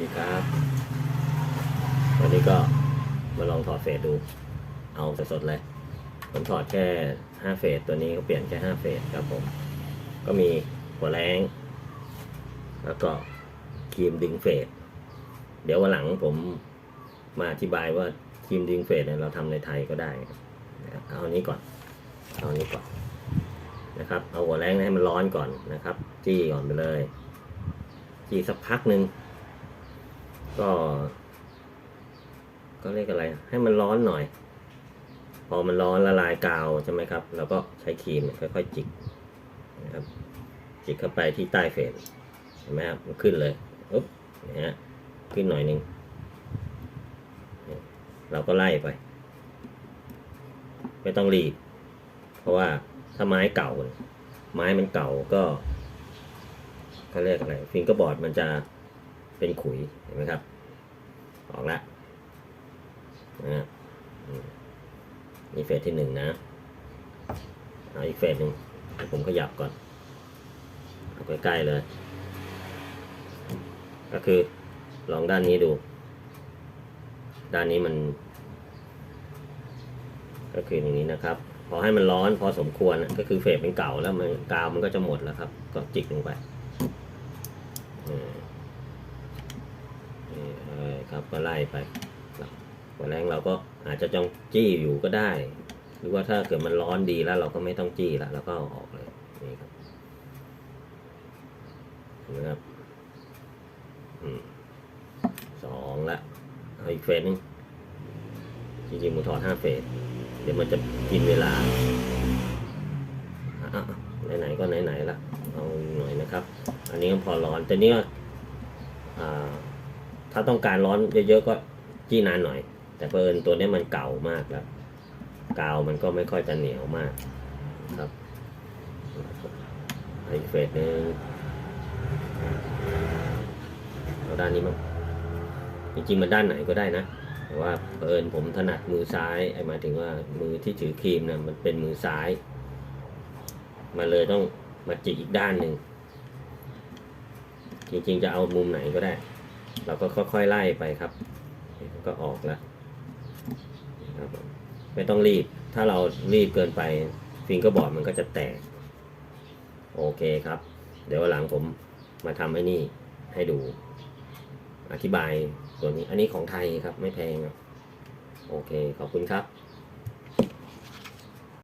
ดีครับ วันนี้ก็มาลองถอดเฟสดู เอาสดๆเลย ผมถอดแค่ 5 เฟสตัวนี้ก็เปลี่ยนแค่ 5 เฟสครับผม ก็มีหัวแรงแล้วก็ครีมดึงเฟส เดี๋ยววันหลังผมมาอธิบายว่าครีมดึงเฟสเนี่ยเราทำในไทยก็ได้นะเอาอันนี้ก่อน เอาอันนี้ก่อนนะครับ เอาหัวแรงให้มันร้อนก่อนนะครับ จี้ก่อนไปเลยจี้สักพักหนึ่ง ก็ ก็เรียกอะไร ให้มันร้อนหน่อย พอมันร้อนละลายกาวใช่ไหมครับเราก็ใช้ครีมค่อยๆจิกนะครับ จิกเข้าไปที่ใต้เฟสเห็นไหมครับมันขึ้นเลยอุ๊บเนี่ยฮะขึ้นหน่อยหนึ่งเราก็ไล่ไป ไม่ต้องรีบ เพราะว่าถ้าไม้เก่า ไม้มันเก่าก็เขาเรียกอะไรฟิงเกอร์บอร์ดมันจะ เป็นขุยเห็นไหมครับ ออกแล้วนะนี่เฟสที่หนึ่งนะเอาอีกเฟสหนึ่งผมขยับก่อนเอาใกล้ๆเลย ก็คือลองด้านนี้ดู ด้านนี้มัน ก็คืออย่างนี้นะครับ พอให้มันร้อนพอสมควรก็คือเฟสเป็นเก่าแล้วมันกาวมันก็จะหมดแล้วครับ ก็จิกลงไปอืม เออครับ ก็ไล่ไปหัวแรงเราก็อาจจะจ้องจี้อยู่ก็ได้ หรือว่าถ้าเกิดมันร้อนดีแล้ว เราก็ไม่ต้องจี้ละเราก็เอาออกเลยนี่ครับนะครับสองละเอาอีกเฟสนึงจริงๆผมถอดห้าเฟสเดี๋ยวมันจะกินเวลาไหนๆก็ไหนๆละเอาหน่อยนะครับ อันนี้ก็พอร้อนแต่เนี้ยอ่า ถ้าต้องการร้อนเยอะๆก็จี้นานหน่อย แต่เพิ่นตัวนี้มันเก่ามากแล้วกาวมันก็ไม่ค่อยจะเหนียวมากครับอีกเฟสหนึ่งเอาด้านนี้มั้งจริงๆมันด้านไหนก็ได้นะ แต่ว่าเผอิญผมถนัดมือซ้ายไอ้หมายถึงว่ามือที่ถือครีมนะมันเป็นมือซ้าย มาเลยต้องมาจิกอีกด้านหนึ่งจริงๆจะเอามุมไหนก็ได้ เราก็ค่อยๆไล่ไปครับก็ออกแล้วครับไม่ต้องรีบ ถ้าเรารีบเกินไปฟิงเกอร์บอร์ดมันก็จะแตก โอเคครับ เดี๋ยววันหลังผมมาทำไอ้นี่ให้ดู อธิบายตัวนี้ อันนี้ของไทยครับ ไม่แพง โอเค ขอบคุณครับ